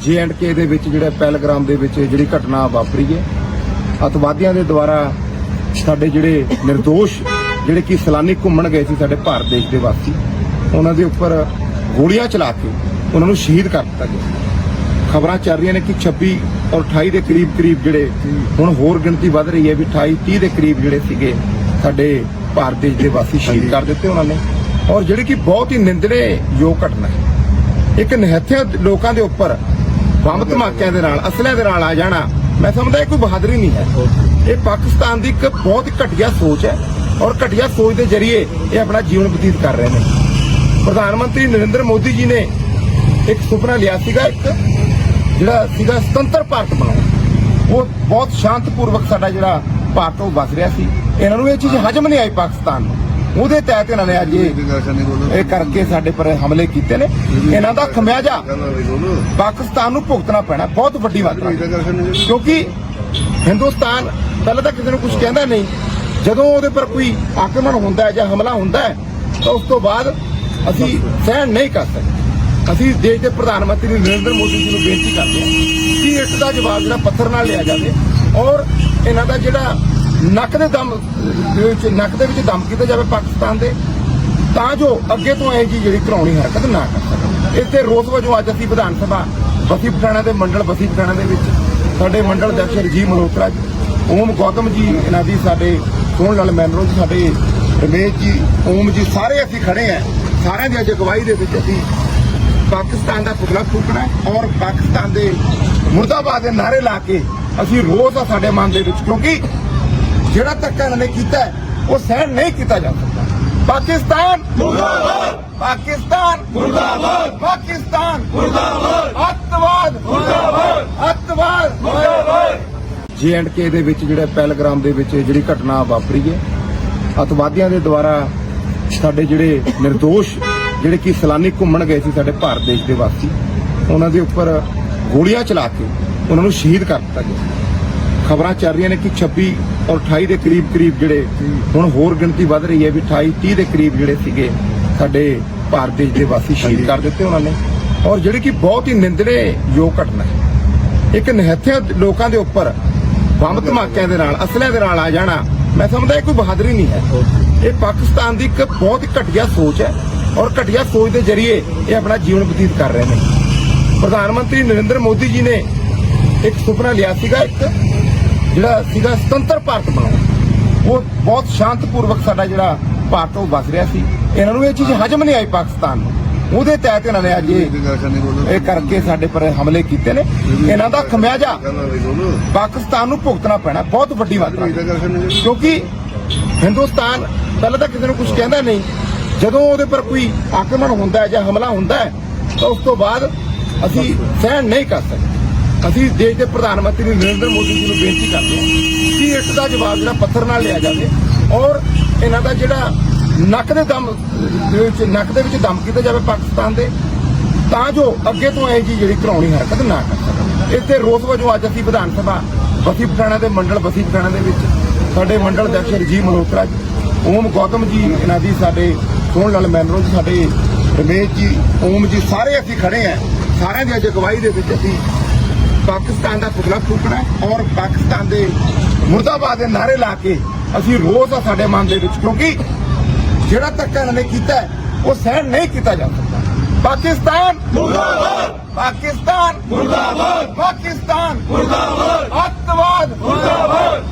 ਕੇ ਦੇ ਵਿੱਚ ਜਿਹੜਾ ਪਹਿਲਗ੍ਰਾਮ ਦੇ ਵਿੱਚ ਜਿਹੜੀ ਘਟਨਾ ਵਾਪਰੀ ਹੈ ਅਤਵਾਦੀਆਂ ਦੇ ਦੁਆਰਾ ਸਾਡੇ ਜਿਹੜੇ ਨਿਰਦੋਸ਼ ਜਿਹੜੇ ਕਿ ਸੈਲਾਨੀ ਘੁੰਮਣ ਗਏ ਸੀ ਸਾਡੇ ਭਾਰਤ ਦੇਸ਼ ਦੇ ਵਾਸੀ ਉਹਨਾਂ ਦੇ ਉੱਪਰ ਗੋਲੀਆਂ ਚਲਾ ਕੇ ਉਹਨਾਂ ਨੂੰ ਸ਼ਹੀਦ ਕਰ ਦਿੱਤਾ ਗਿਆ ਖਬਰਾਂ ਚੱਲ ਰਹੀਆਂ ਨੇ ਕਿ 26 ਔਰ 28 ਦੇ ਕਰੀਬ ਕਰੀਬ ਜਿਹੜੇ ਹੁਣ ਹੋਰ ਗਿਣਤੀ ਵੱਧ ਰਹੀ ਹੈ ਵੀ 28 30 ਦੇ ਕਰੀਬ ਜਿਹੜੇ ਸੀਗੇ ਸਾਡੇ ਭਾਰਤ ਦੇਸ਼ ਦੇ ਵਾਸੀ ਸ਼ਹੀਦ ਕਰ ਦਿੱਤੇ ਉਹਨਾਂ ਨੇ। ਔਰ ਜਿਹੜੀ ਕਿ ਬਹੁਤ ਹੀ ਨਿੰਦਣੇ ਯੋਗ ਘਟਨਾ ਹੈ। ਇੱਕ ਨਿਹੱਥੇ ਲੋਕਾਂ ਦੇ ਉੱਪਰ ਬੰਬ ਧਮਾਕਿਆਂ ਦੇ ਨਾਲ, ਅਸਲਿਆਂ ਦੇ ਨਾਲ ਆ ਜਾਣਾ। ਮੈਂ ਸਮਝਦਾ ਇਹ ਕੋਈ ਬਹਾਦਰੀ ਨਹੀਂ ਹੈ। ਇਹ ਪਾਕਿਸਤਾਨ ਦੀ ਇੱਕ ਬਹੁਤ ਘਟੀਆ ਸੋਚ ਹੈ ਔਰ ਘਟੀਆ ਸੋਚ ਦੇ ਜ਼ਰੀਏ ਇਹ ਆਪਣਾ ਜੀਵਨ ਬਤੀਤ ਕਰ ਰਹੇ ਨੇ। ਪ੍ਰਧਾਨ ਮੰਤਰੀ ਨਰਿੰਦਰ ਮੋਦੀ ਜੀ ਨੇ ਇੱਕ ਸੁਪਨਾ ਲਿਆ ਸੀਗਾ, ਇੱਕ ਜਿਹੜਾ ਸੀਗਾ ਸੁਤੰਤਰ ਭਾਰਤ ਬਣਾਉਣਾ ਉਹ ਬਹੁਤ ਸ਼ਾਂਤਪੂਰਵਕ ਸਾਡਾ ਜਿਹੜਾ ਭਾਰਤ ਉਹ ਵਸ ਰਿਹਾ ਸੀ। ਇਹਨਾਂ ਨੂੰ ਇਹ ਚੀਜ਼ ਹਜਮ ਨਹੀਂ ਆਈ ਪਾਕਿਸਤਾਨ ਨੂੰ। ਉਹਦੇ ਤਹਿਤ ਇਹਨਾਂ ਨੇ ਅੱਜ ਇਹ ਇਹ ਕਰਕੇ ਸਾਡੇ ਪਰ ਹਮਲੇ ਕੀਤੇ ਨੇ। ਇਹਨਾਂ ਦਾ ਖਮਿਆਜਾ ਪਾਕਿਸਤਾਨ ਨੂੰ ਭੁਗਤਣਾ ਪੈਣਾ ਬਹੁਤ ਵੱਡੀ ਮਾਤਰਾ 'ਚ। ਕਿਉਂਕਿ ਹਿੰਦੁਸਤਾਨ ਪਹਿਲਾਂ ਤਾਂ ਕਿਸੇ ਨੂੰ ਕੁਝ ਕਹਿੰਦਾ ਨਹੀਂ। ਜਦੋਂ ਉਹਦੇ ਪਰ ਕੋਈ ਆਕਰਮਣ ਹੁੰਦਾ ਹੈ ਜਾਂ ਹਮਲਾ ਹੁੰਦਾ ਹੈ ਤਾਂ ਉਸ ਤੋਂ ਬਾਅਦ ਅਸੀਂ ਸਹਿਣ ਨਹੀਂ ਕਰ ਸਕਦੇ। ਅਸੀਂ ਦੇਸ਼ ਦੇ ਪ੍ਰਧਾਨ ਮੰਤਰੀ ਨਰਿੰਦਰ ਮੋਦੀ ਜੀ ਨੂੰ ਬੇਨਤੀ ਕਰਦੇ ਹਾਂ ਕਿ ਇਸ ਦਾ ਜਵਾਬ ਜਿਹੜਾ ਪੱਥਰ ਨਾਲ ਲਿਆ ਜਾਵੇ ਔਰ ਇਹਨਾਂ ਦਾ ਜਿਹੜਾ ਨੱਕ ਦੇ ਦਮ ਦੇ ਵਿੱਚ, ਨੱਕ ਦੇ ਵਿੱਚ ਦਮ ਕੀਤਾ ਜਾਵੇ ਪਾਕਿਸਤਾਨ ਦੇ, ਤਾਂ ਜੋ ਅੱਗੇ ਤੋਂ ਇਹ ਜੀ ਜਿਹੜੀ ਕਰਾਉਣੀ ਹਰਕਤ ਨਾ ਕਰ ਸਕਣ ਇਸ ਤੇ ਰੋਸ ਵਜੋਂ ਅੱਜ ਅਸੀਂ ਵਿਧਾਨ ਸਭਾ, ਬਸੀ ਪਠਾਣਾ ਦੇ ਮੰਡਲ, ਬਸੀ ਪਠਾਣਾ ਦੇ ਵਿੱਚ ਸਾਡੇ ਮੰਡਲ ਅਧਿਕਸ਼ ਰਜੀਵ ਮਲਹੋਤਰਾ ਜੀ, ਓਮ ਗੌਤਮ ਜੀ, ਇਹਨਾਂ ਦੀ ਸਾਡੇ ਸੋਹਣ ਲਾਲ ਮੈਨਰੋ ਜੀ, ਸਾਡੇ ਰਮੇਸ਼ ਜੀ, ਓਮ ਜੀ, ਸਾਰੇ ਅਸੀਂ ਖੜੇ ਆ। ਸਾਰਿਆਂ ਦੀ ਅੱਜ ਅਗਵਾਈ ਦੇ ਵਿੱਚ ਅਸੀਂ ਪਾਕਿਸਤਾਨ ਦਾ ਪੁਤਲਾ ਫੂਕਣਾ ਔਰ ਪਾਕਿਸਤਾਨ ਦੇ ਮੁਰਦਾਬਾਦ ਦੇ ਨਾਰੇ ਲਾ ਕੇ ਅਸੀਂ ਰੋਜ਼ ਆ ਸਾਡੇ ਮਨ ਦੇ ਵਿੱਚ, ਕਿਉਂਕਿ ਜਿਹੜਾ ਧੱਕਾ ਇਹਨਾਂ ਨੇ ਕੀਤਾ ਉਹ ਸਹਿਣ ਨਹੀਂ ਕੀਤਾ ਜਾ ਸਕਦਾ। ਪਾਕਿਸਤਾਨ ਮੁਰਦਾਬਾਦ। ਪਾਕਿਸਤਾਨ ਮੁਰਦਾਬਾਦ। ਪਾਕਿਸਤਾਨ ਮੁਰਦਾਬਾਦ। ਅੱਤਵਾਦ। ਮੁਰਦਾਬਾਦ। ਅੱਤਵਾਦ। ਮੁਰਦਾਬਾਦ। ਕੇ ਦੇ ਵਿੱਚ ਜਿਹੜਾ ਪਹਿਲਗ੍ਰਾਮ ਦੇ ਵਿੱਚ ਜਿਹੜੀ ਘਟਨਾ ਵਾਪਰੀ ਹੈ, ਅਤਵਾਦੀਆਂ ਦੇ ਦੁਆਰਾ ਸਾਡੇ ਜਿਹੜੇ ਨਿਰਦੋਸ਼, ਜਿਹੜੇ ਕਿ ਸੈਲਾਨੀ ਘੁੰਮਣ ਗਏ ਸੀ ਸਾਡੇ ਭਾਰਤ ਦੇਸ਼ ਦੇ ਵਾਸੀ, ਉਹਨਾਂ ਦੇ ਉੱਪਰ ਗੋਲੀਆਂ ਚਲਾ ਕੇ ਉਹਨਾਂ ਨੂੰ ਸ਼ਹੀਦ ਕਰ ਦਿੱਤਾ ਗਿਆ। ਖਬਰਾਂ ਚੱਲ ਰਹੀਆਂ ਨੇ ਕਿ 26 ਔਰ 28 ਦੇ ਕਰੀਬ ਕਰੀਬ ਜਿਹੜੇ ਹੁਣ ਹੋਰ ਗਿਣਤੀ ਵੱਧ ਰਹੀ ਹੈ ਵੀ 28 30 ਦੇ ਕਰੀਬ ਜਿਹੜੇ ਸੀਗੇ ਸਾਡੇ ਭਾਰਤ ਦੇਸ਼ ਦੇ ਵਾਸੀ ਸ਼ਹੀਦ ਕਰ ਦਿੱਤੇ ਉਹਨਾਂ ਨੇ। ਔਰ ਜਿਹੜੀ ਕਿ ਬਹੁਤ ਹੀ ਨਿੰਦਣੇ ਯੋਗ ਘਟਨਾ ਹੈ। ਇੱਕ ਨਿਹੱਥੇ ਲੋਕਾਂ ਦੇ ਉੱਪਰ ਬੰਬ ਧਮਾਕਿਆਂ ਦੇ ਨਾਲ ਅਸਲਿਆਂ ਦੇ ਨਾਲ ਆ ਜਾਣਾ ਮੈਂ ਸਮਝਦਾ ਇਹ ਕੋਈ ਬਹਾਦਰੀ ਨਹੀਂ ਹੈ। ਇਹ ਪਾਕਿਸਤਾਨ ਦੀ ਇੱਕ ਬਹੁਤ ਘਟੀਆ ਸੋਚ ਹੈ ਔਰ ਘਟੀਆ ਸੋਚ ਦੇ ਜ਼ਰੀਏ ਇਹ ਆਪਣਾ ਜੀਵਨ ਬਤੀਤ ਕਰ ਰਹੇ ਨੇ। ਪ੍ਰਧਾਨ ਮੰਤਰੀ ਨਰਿੰਦਰ ਮੋਦੀ ਜੀ ਨੇ ਇੱਕ ਸੁਪਨਾ ਲਿਆ ਸੀਗਾ ਇੱਕ ਜਿਹੜਾ ਸੀਗਾ ਸੁਤੰਤਰ ਭਾਰਤ ਬਣਾਉਣਾ ਉਹ ਬਹੁਤ ਸ਼ਾਂਤਪੂਰਵਕ ਸਾਡਾ ਜਿਹੜਾ ਭਾਰਤ ਉਹ ਵਸ ਰਿਹਾ ਸੀ। ਇਹਨਾਂ ਨੂੰ ਇਹ ਚੀਜ਼ ਹਜਮ ਨਹੀਂ ਆਈ ਪਾਕਿਸਤਾਨ ਨੂੰ। ਉਹਦੇ ਤਹਿਤ ਇਹਨਾਂ ਨੇ ਅੱਜ ਇਹ ਕਰਕੇ ਸਾਡੇ ਪਰ ਹਮਲੇ ਕੀਤੇ ਨੇ। ਇਹਨਾਂ ਦਾ ਖਮਿਆਜਾ ਪਾਕਿਸਤਾਨ ਨੂੰ ਭੁਗਤਣਾ ਪੈਣਾ, ਬਹੁਤ ਵੱਡੀ ਮਾਤਰਾ ਕਿਉਂਕਿ ਹਿੰਦੁਸਤਾਨ ਪਹਿਲਾਂ ਤਾਂ ਕਿਸੇ ਨੂੰ ਕੁਝ ਕਹਿੰਦਾ ਨਹੀਂ। ਜਦੋਂ ਉਹਦੇ ਪਰ ਕੋਈ ਆਕਰਮਣ ਹੁੰਦਾ ਹੈ ਜਾਂ ਹਮਲਾ ਹੁੰਦਾ ਹੈ, ਤਾਂ ਉਸ ਤੋਂ ਬਾਅਦ ਅਸੀਂ ਸਹਿਣ ਨਹੀਂ ਕਰ ਸਕਦੇ। ਅਸੀਂ ਦੇਸ਼ ਦੇ ਪ੍ਰਧਾਨ ਮੰਤਰੀ ਨਰਿੰਦਰ ਮੋਦੀ ਜੀ ਨੂੰ ਬੇਨਤੀ ਕਰਦੇ ਹਾਂ ਕਿ ਇਸ ਦਾ ਜਵਾਬ ਜਿਹੜਾ ਪੱਥਰ ਨਾਲ ਲਿਆ ਜਾਵੇ ਔਰ ਇਹਨਾਂ ਦਾ ਜਿਹੜਾ ਨੱਕ ਦੇ ਦਮ ਵਿੱਚ, ਨੱਕ ਦੇ ਵਿੱਚ ਦਮ ਕੀਤਾ ਜਾਵੇ ਪਾਕਿਸਤਾਨ ਦੇ, ਤਾਂ ਜੋ ਅੱਗੇ ਤੋਂ ਇਹ ਜੀ ਜਿਹੜੀ ਘਰਾਉਣੀ ਹਰਕਤ ਨਾ ਕਰ ਸਕਣ। ਇਸ ਤੇ ਰੋਸ ਵਜੋਂ ਅੱਜ ਅਸੀਂ ਵਿਧਾਨ ਸਭਾ, ਬਸੀ ਪਠਾਣਾ ਦੇ ਮੰਡਲ, ਬਸੀ ਪਠਾਣਾ ਦੇ ਵਿੱਚ ਸਾਡੇ ਮੰਡਲ ਅਧਿਕਸ਼ ਰਜੀਵ ਮਲਹੋਤਰਾ ਜੀ ਓਮ ਗੌਤਮ ਜੀ, ਇਹਨਾਂ ਦੀ ਸਾਡੇ ਸੋਹਣ ਲਾਲ ਮੈਨਰੋ ਜੀ, ਸਾਡੇ ਰਮੇਸ਼ ਜੀ, ਓਮ ਜੀ, ਸਾਰੇ ਅਸੀਂ ਖੜੇ ਆ ਸਾਰਿਆਂ ਦੀ ਅੱਜ ਅਗਵਾਈ ਦੇ ਵਿੱਚ ਅਸੀਂ ਪਾਕਿਸਤਾਨ ਦਾ ਪੁਤਲਾ ਫੂਕਣਾ ਔਰ ਪਾਕਿਸਤਾਨ ਦੇ ਮੁਰਦਾਬਾਦ ਦੇ ਨਾਰੇ ਲਾ ਕੇ ਅਸੀਂ ਰੋਜ਼ ਆ ਸਾਡੇ ਮਨ ਦੇ ਵਿੱਚ, ਕਿਉਂਕਿ ਜਿਹੜਾ ਧੱਕਾ ਇਹਨਾਂ ਨੇ ਕੀਤਾ ਉਹ ਸਹਿਣ ਨਹੀਂ ਕੀਤਾ ਜਾ ਸਕਦਾ। ਪਾਕਿਸਤਾਨ ਮੁਰਦਾਬਾਦ! ਪਾਕਿਸਤਾਨ ਮੁਰਦਾਬਾਦ! ਪਾਕਿਸਤਾਨ ਮੁਰਦਾਬਾਦ! ਅੱਤਵਾਦ ਮੁਰਦਾਬਾਦ!